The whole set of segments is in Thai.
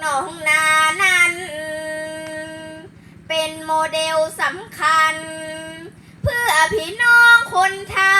หนองนานั้น เป็นโมเดลสำคัญ เพื่อพี่น้องคนไทย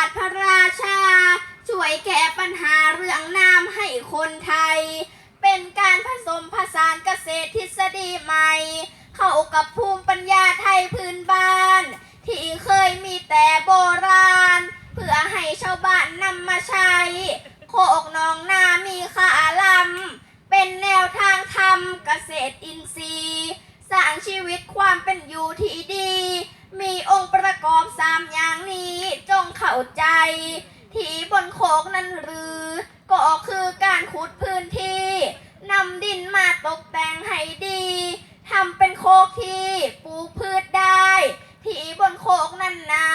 าสตร์พระราชา ช่วยแก้ปัญหาเรื่องน้ำให้คนไทย เป็นการผสมผสานเกษตรทฤษฎีใหม่ เข้ากับภูมิปัญญาไทยพื้นบ้าน ที่เคยมีแต่โบราณ เพื่อให้ชาวบ้านนำมาใช้ โคกนองนามีขาลำเป็นแนวทางทำเกษตรอินทรีย์สร้างชีวิตความเป็นอยู่ที่ดี มีองค์ประกอบสามอย่างนี้ จงเข้าใจ ที่บนโคกนั้นหรือ ก็คือการขุดพื้นที่นำดินมาตกแต่งให้ดีทำเป็นโคกที่ปลูกพืชได้ ที่บนโคกนั้นนา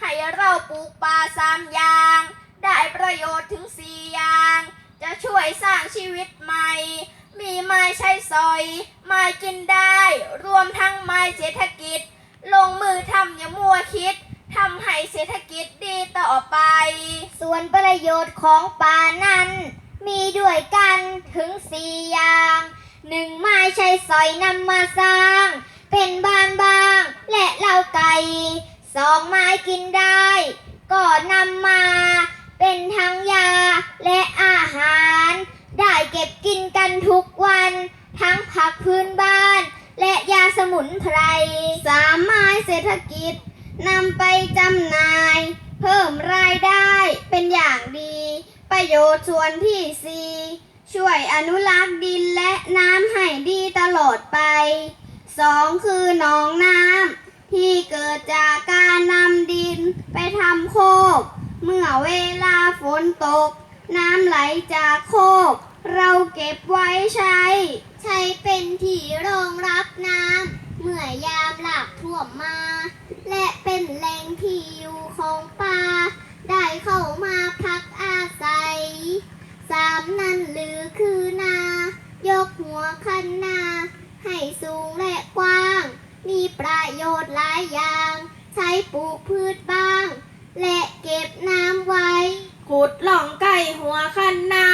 ให้เราปลูกป่าสามอย่าง ได้ประโยชน์ถึงสี่อย่าง จะช่วยสร้างชีวิตใหม่ มีไม้ใช้สอย ไม้กินได้ รวมทั้งไม้เศรษฐกิจ ลงมือทำอย่ามัวคิด ประโยชน์ของป่านั้น มีด้วยกันถึงสี่อย่างหนึ่งไม้ใช้สอยนำมาสร้าง เป็นบ้านบาง และเหล้าไก่สองไม้กินได้ ก็นำมา เป็นทั้งยาและอาหาร ได้เก็บกินกันทุกวัน ทั้งผักพื้นบ้าน และยาสมุนไพรสามไม้เศรษฐกิจนำไปจำหน่าย เพิ่มรายได้เป็นอย่างดี ประโยชน์ส่วนที่สี่ช่วยอนุรักษ์ดินและน้ำให้ดีตลอดไปสองคือหนองน้ำที่เกิดจากการนำดินไปทำโคก เมื่อเวลาฝนตก น้ำไหลจากโคก เราเก็บไว้ใช้ ใช้เป็นที่รองรับน้ำเมื่อยามหลากท่วมมา และเป็นแหล่งที่อยู่ของปลา เข้ามาพักอาศัย สามนั่นหรือคือนา ยกหัวคันนา ให้สูงและกว้าง มีประโยชน์หลายอย่าง ใช้ปลูกพืชบ้าง และเก็บน้ำไว้ ขุดหล่องไก่หัวคันนา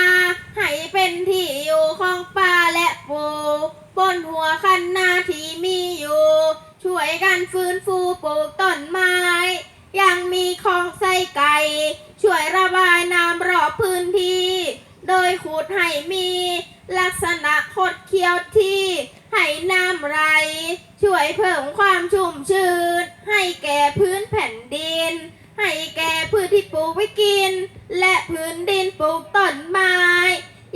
ให้เป็นที่อยู่ของปลาและปูบนหัวคันนาที่มีอยู่ ช่วยกันฟื้นฟูปลูกต้นไม้ ยังมีคลองไส้ไก่ ช่วยระบายน้ำรอบพื้นที่ โดยขุดให้มีลักษณะคดเคี้ยวที่ให้น้ำไหลช่วยเพิ่มความชุ่มชื้น ให้แก่พื้นแผ่นดิน ให้แก่พืชที่ปลูกไว้กิน และพื้นดินปลูกต้นไม้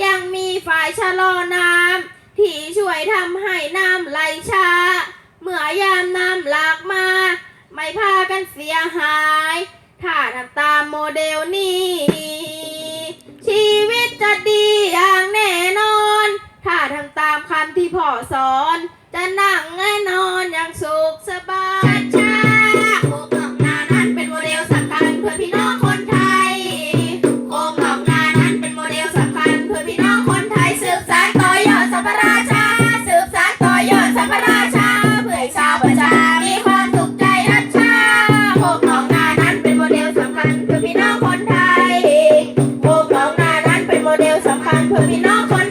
ยังมีฝ่ายชะลอน้ำที่ช่วยทำให้น้ำไหลช้า เมื่อยามน้ำหลากมา ไม่พากันเสียหาย ถ้าทำตามโมเดลนี้ ชีวิตจะดีอย่างแน่นอน ถ้าทำตามคำที่พ่อสอน จะนั่งแน่น not.